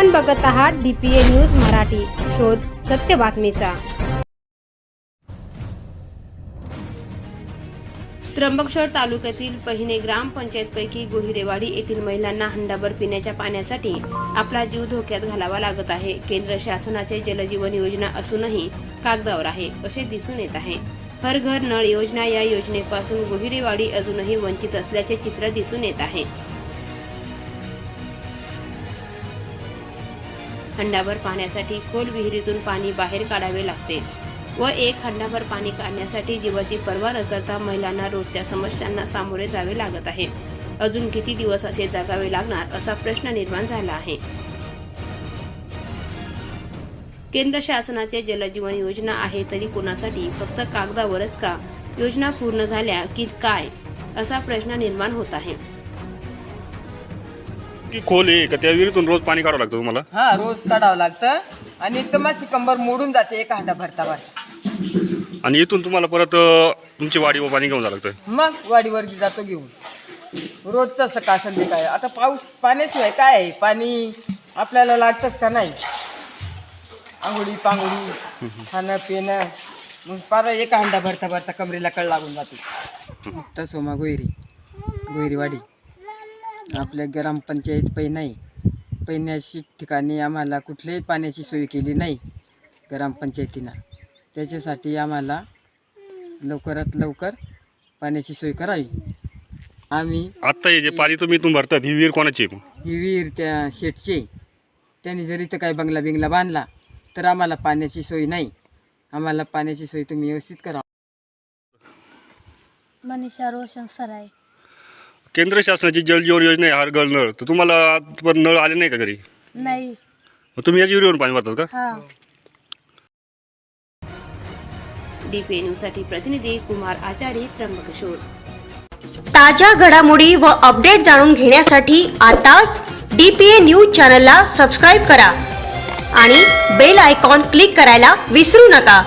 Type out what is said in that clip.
आपण बघत आहात डीपीए न्यूज मराठी. शोध सत्य बातमीचा. त्र्यंबकेश्वर तालुक्यातील पहिने ग्रामपंचायतपैकी गोहिरेवाडी येथील महिलांना हंडाभर पिण्याच्या पाण्यासाठी आपला जीव धोक्यात घालावा लागत आहे. केंद्र शासनाचे जलजीवन योजना असूनही कागदावर आहे असे दिसून येत आहे. हर घर नळ योजना या योजनेपासून गोहिरेवाडी अजूनही वंचित असल्याचे चित्र दिसून येत आहे. खंडाभर पाण्यासाठी खोल विहिरीतून पाणी बाहेर काढावे लागते व एक खंडाभर पाणी काढण्यासाठी जीवाची पर्वा न करता महिलांना रोजच्या समस्यांना सामोरे जावे लागत आहे. अजून किती दिवस असे जगावे लागणार असा प्रश्न निर्माण झाला आहे. केंद्र शासनाचे जलजीवन योजना आहे तरी कोणासाठी? फक्त कागदावरच का? योजना पूर्ण झाल्या की काय? असा प्रश्न निर्माण होत आहे. की खोल आहे का? त्या विहिरीतून रोज पाणी काढावं लागतं तुम्हाला? हा रोज काढावं लागतं. आणि एकदम अशी कंबर मोडून जाते एका हांडा भरता भर आणि इथून तुम्हाला परत अं, तुमची वाडी व पाणी घेऊन जावं लागतं? मग वाडीवरती जातो घेऊन. रोजचं सकाळ संध्याकाळ. आता पाऊस पाण्याशिवाय काय आहे? पाणी आपल्याला लागतंच का नाही? आंघोळी पांघोळी खाणं पिणं. मग पार एका हांडा भरता भरता कमरेला कळ लागून जाते. मुक्ता सोमा गोयरी. गोयरीवाडी. आपल्या ग्रामपंचायत पै नाही. पैण्याशी ठिकाणी आम्हाला कुठल्याही पाण्याची सोय केली नाही ग्रामपंचायतीनं. त्याच्यासाठी आम्हाला लवकरात लवकर पाण्याची सोय करावी. आम्ही आत्ता हे जे पाणी तुम्ही इथून भरतात ही विहीर कोणाची आहे मग? ही विहीर त्या शेटचे त्यांनी जर इथं काही बंगला बिंगला बांधला तर आम्हाला पाण्याची सोय नाही. आम्हाला पाण्याची सोय तुम्ही व्यवस्थित करा. मनीषा रोशन सराय. केंद्र शासनाची जलजीवन योजना आहे हर घर नळ. तर तुम्हाला आजपर्यंत नळ आले नाही का घरी? नाही. मग तुम्ही याच विहिरीवरून पाणी भरतात का? हा. डीपीए न्यूजसाठी प्रतिनिधी कुमार आचारी त्र्यंबकेश्वर ताज्या घडामोडी व अपडेट जाणून घेण्यासाठी आताच डी पी ए न्यूज चॅनलला सबस्क्राईब करा आणि बेल आयकॉन क्लिक करायला विसरू नका.